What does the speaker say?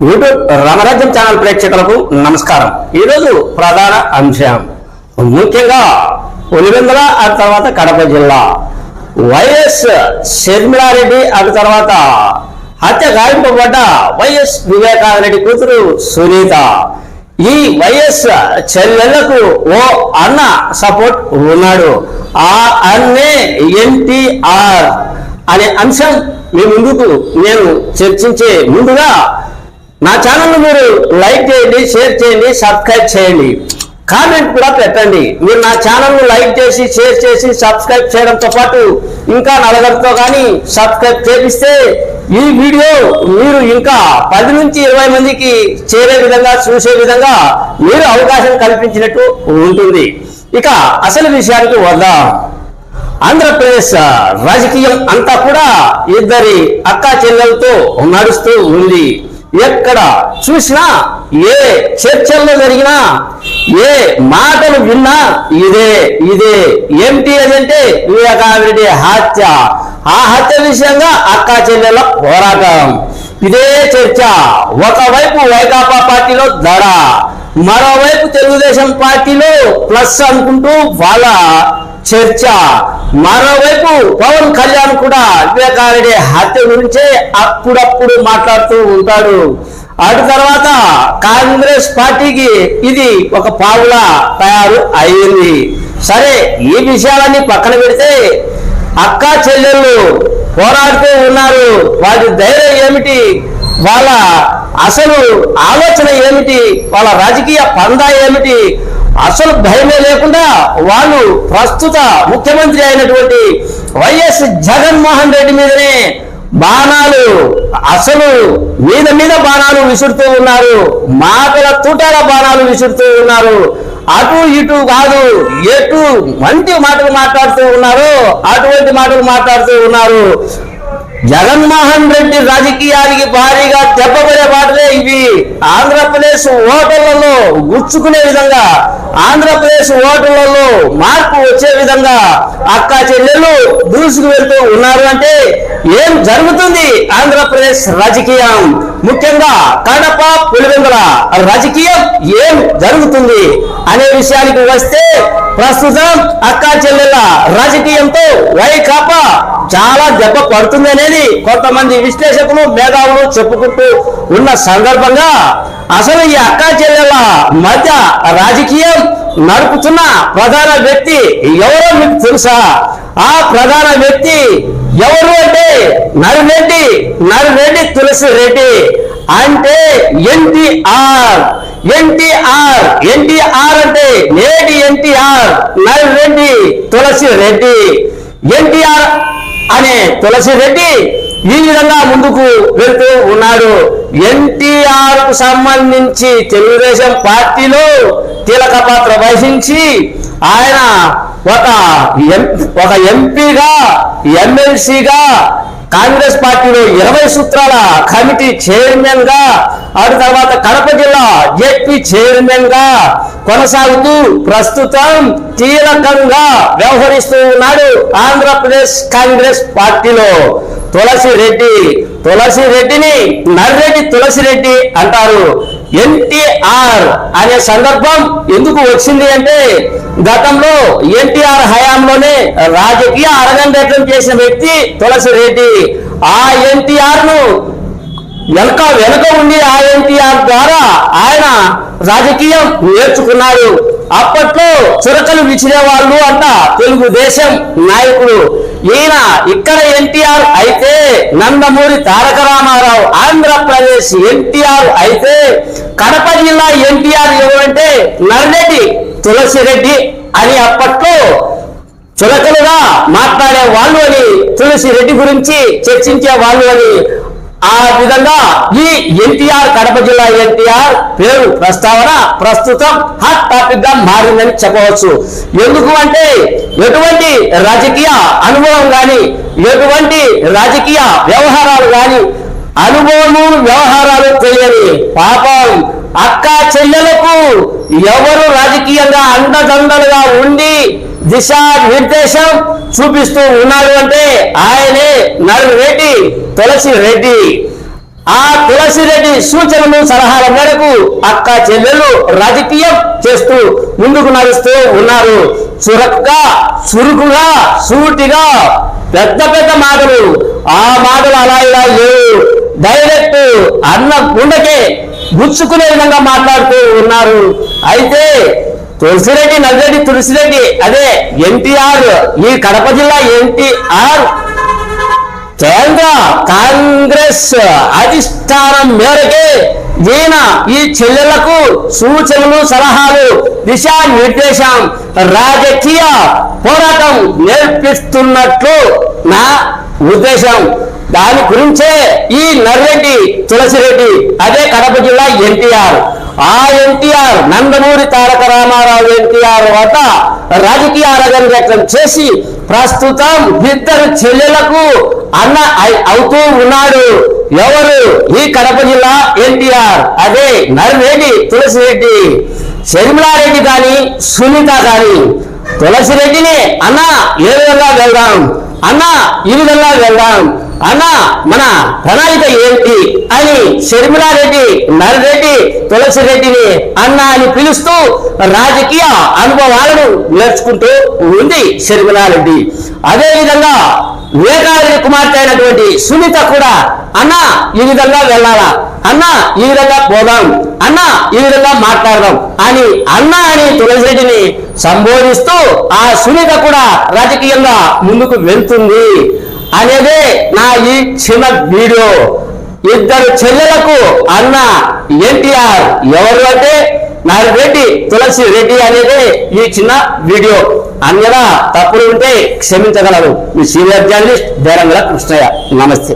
YouTube రామరాజ్యం channel ప్రేక్షకులకు నమస్కారం. ఈరోజు ప్రధాన అంశం. ముఖ్యంగా పులివెందుల ఆ తర్వాత కడప జిల్లా. వైఎస్ షర్మిలారెడ్డి ఆ తర్వాత హత్య గాయింపబడ్డ వైఎస్ వివేకానందరెడ్డి కూతురు సునీత. ఈ వైఎస్ చెల్లెళ్ళకు ఓ అన్న సపోర్ట్ ఉన్నాడు. ఆ అన్నే ఎన్టీఆర్ అనే అంశం మీ ముందుకు నేను చర్చించే ముందుగా నా ఛానల్ మీరు లైక్ చేయండి షేర్ చేయండి సబ్స్క్రైబ్ చేయండి. కామెంట్ కూడా పెట్టండి. మీరు నా ఛానల్ను లైక్ చేసి షేర్ చేసి సబ్స్క్రైబ్ చేయడంతో పాటు ఇంకా నలుగురితో కానీ సబ్స్క్రైబ్ చేపిస్తే ఈ వీడియో మీరు ఇంకా పది నుంచి ఇరవై మందికి చేరే విధంగా చూసే విధంగా మీరు అవకాశం కల్పించినట్టు ఉంటుంది. ఇక అసలు విషయానికి వద్దాం. ఆంధ్రప్రదేశ్ రాజకీయం అంతా కూడా ఇద్దరి అక్క చెల్లెలతో నడుస్తూ ఉంది. ఎక్కడ చూసినా ఏ చర్చల్లో జరిగినా ఏ మాటలు విన్నా ఇదే ఇదే. ఏమిటి అదంటే వివేకానందరెడ్డి హత్య. ఆ హత్య విషయంగా అక్క చెల్లెల పోరాటం. ఇదే చర్చ. ఒకవైపు వైకాపా పార్టీలో దడ మరోవైపు తెలుగుదేశం పార్టీలో ప్లస్ అనుకుంటూ వాళ్ళ చర్చ. మరోవైపు పవన్ కళ్యాణ్ కూడా వివేకారెడ్డి హత్య గురించే అప్పుడప్పుడు మాట్లాడుతూ ఉంటాడు. అటు తర్వాత కాంగ్రెస్ పార్టీకి ఇది ఒక పావులా తయారు అయింది. సరే ఈ విషయాలన్నీ పక్కన పెడితే అక్క చెల్లెళ్ళు పోరాడుతూ ఉన్నారు. వాటి ధైర్యం ఏమిటి? వాళ్ళ అసలు ఆలోచన ఏమిటి? వాళ్ళ రాజకీయ పందా ఏమిటి? అసలు భయమే లేకుండా వాళ్ళు ప్రస్తుత ముఖ్యమంత్రి అయినటువంటి వైఎస్ జగన్మోహన్ రెడ్డి మీదనే బాణాలు అసలు మీద మీద బాణాలు విసురుతూ ఉన్నారు. మాటల తూటాల బాణాలు విసురుతూ ఉన్నారు. అటు ఇటు కాదు ఎటు మంచి మాటలు మాట్లాడుతూ ఉన్నారు అటువంటి మాటలు మాట్లాడుతూ ఉన్నారు. జగన్మోహన్ రెడ్డి రాజకీయానికి భారీగా దెబ్బపడే మాటలే ఇవి. ఆంధ్రప్రదేశ్ ఓటర్లలో గుచ్చుకునే విధంగా ఆంధ్రప్రదేశ్ ఓటర్లలో మార్పు వచ్చే విధంగా అక్క చెల్లెలు దూసుకు వెళ్తూ ఉన్నారు అంటే ఏం జరుగుతుంది? ఆంధ్రప్రదేశ్ రాజకీయం. ముఖ్యంగా కడప పులివెందుల రాజకీయం ఏం జరుగుతుంది అనే విషయానికి వస్తే ప్రస్తుతం అక్క చెల్లెల రాజకీయంతో వైకాపా చాలా దెబ్బ పడుతుంది అనేది కొంతమంది విశ్లేషకులు మేధావులు చెప్పుకుంటూ ఉన్న సందర్భంగా అసలు ఈ అక్క చెల్లెల మధ్య రాజకీయం నడుపుతున్న ప్రధాన వ్యక్తి ఎవరో మీకు తెలుసా? ఆ ప్రధాన వ్యక్తి ఎవరు అంటే నరిరెడ్డి నరిరెడ్డి తులసి రెడ్డి అంటే ఎన్టీఆర్ ఎన్టీఆర్ ఎన్టీఆర్ అంటే నేటి ఎన్టీఆర్ నరిరెడ్డి తులసి రెడ్డి ఎన్టీఆర్ అనే తులసి రెడ్డి ఈ విధంగా ముందుకు వెళ్తూ ఉన్నాడు. ఎన్టీఆర్కు సంబంధించి తెలుగుదేశం పార్టీలో కీలక పాత్ర వహించి ఆయన ఒక ఎం ఒక ఎంపీగా ఎమ్మెల్సీగా కాంగ్రెస్ పార్టీలో ఇరవై సూత్రాల కమిటీ చైర్మన్గా ఆ తర్వాత కడప జిల్లా జెడ్పీ చైర్మన్గా కొనసాగుతూ ప్రస్తుతం కీలకంగా వ్యవహరిస్తూ ఉన్నాడు ఆంధ్రప్రదేశ్ కాంగ్రెస్ పార్టీలో. తులసి రెడ్డి తులసి రెడ్డిని నర్రెడ్డి తులసి రెడ్డి అంటారు. ఎన్టీఆర్ అనే సందర్భం ఎందుకు వచ్చింది అంటే గతంలో ఎన్టీఆర్ హయాంలోనే రాజకీయ అరగంటేటం చేసిన వ్యక్తి తులసి రెడ్డి ఆ ఎన్టీఆర్ను వెనక వెనక ఉండి ఆ ఎన్టీఆర్ ద్వారా ఆయన రాజకీయం నేర్చుకున్నారు. అప్పట్లో చురకలు విచిరే వాళ్ళు అంట తెలుగుదేశం నాయకుడు ఈయన ఇక్కడ ఎన్టీఆర్ అయితే నందమూరి తారక రామారావు ఆంధ్రప్రదేశ్ ఎన్టీఆర్ అయితే కడప జిల్లా ఎన్టీఆర్ ఎవరంటే నర్రెడ్డి తులసిరెడ్డి అని అప్పట్లో చులకలుగా మాట్లాడే వాళ్ళు అని తులసి రెడ్డి గురించి చర్చించే వాళ్ళు అని ఆ విధంగా ఈ ఎన్టీఆర్ కడప జిల్లా ఎన్టీఆర్ పేరు ప్రస్తావన ప్రస్తుతం హాట్ టాపిక్గా మారిందని చెప్పవచ్చు. ఎందుకు అంటే ఎటువంటి రాజకీయ అనుభవం గాని ఎటువంటి రాజకీయ వ్యవహారాలు గాని అనుభవము వ్యవహారాలు తెలియని పాపం అక్క చెల్లెలకు ఎవరు రాజకీయంగా అండదండలుగా ఉండి దిశా నిర్దేశం చూపిస్తూ ఉన్నాడు అంటే ఆయనే నరు రెడ్డి తులసి రెడ్డి ఆ తులసి రెడ్డి సూచనలు సలహాల మేరకు అక్క చెల్లెలు రాజకీయం చేస్తూ ముందుకు నడుస్తూ ఉన్నారు. చురక్గా చురుకుగా సూటిగా పెద్ద పెద్ద మాటలు. ఆ మాటలు అలా ఇలా లేవు. డైరెక్ట్ అన్న గుండెకే గుచ్చుకునే విధంగా మాట్లాడుతూ ఉన్నారు. అయితే తులసిరెడ్డి నల్లరెడ్డి తులసిరెడ్డి అదే ఎన్టీఆర్ ఈ కడప జిల్లా ఎన్టీఆర్ కేంద్ర కాంగ్రెస్ అధిష్టానం మేరకే ఈయన ఈ చెల్లెలకు సూచనలు సలహాలు దిశానిర్దేశం రాజకీయ పోరాటం నేర్పిస్తున్నట్లు నా ఉద్దేశం. దాని గురించే ఈ నర్రెడ్డి తులసిరెడ్డి అదే కడప జిల్లా ఎన్టీఆర్. ఆ ఎన్టీఆర్ నందమూరి తారక రామారావు ఎన్టీఆర్ వద్ద రాజకీయ అరగంగేట్లం చేసి ప్రస్తుతం ఇద్దరు చెల్లెలకు అన్న అవుతూ ఉన్నాడు. ఎవరు? ఈ కడప జిల్లా ఎన్టీఆర్. అదే నర్రెడ్డి తులసిరెడ్డి. షర్మిలారెడ్డి కానీ సునీత కానీ తులసిరెడ్డిని అన్న ఏ విధంగా వెళ్దాం? అన్న ఈ విధంగా వెళ్దాం? అన్న మన ప్రణాళిక ఏంటి? అని షర్మిలారెడ్డి నర్రెడ్డి తులసిరెడ్డిని అన్న అని పిలుస్తూ రాజకీయ అనుభవాలను నేర్చుకుంటూ ఉంది షర్మిలారెడ్డి అదే విధంగా వివేకానంద కుమార్తె అయినటువంటి సునీత కూడా అన్న ఈ విధంగా వెళ్ళాలా? అన్న ఈ విధంగా పోదాం. అన్న ఈ విధంగా మాట్లాడదాం. అని అన్న అని తులసిరెడ్డిని సంబోధిస్తూ ఆ సునీత కూడా రాజకీయంగా ముందుకు వెళ్తుంది. అనేది నా ఈ చిన్న వీడియో. ఇద్దరు చెల్లెలకు అన్న ఎన్టీఆర్ ఎవరు అంటే నారెడ్డి తులసి రెడ్డి అనేది ఈ చిన్న వీడియో. అన్యదా తప్పులు ఉంటే క్షమించగలరు. మీ సీనియర్ జర్నలిస్ట్ బేరంగల కృష్ణయ్య. నమస్తే.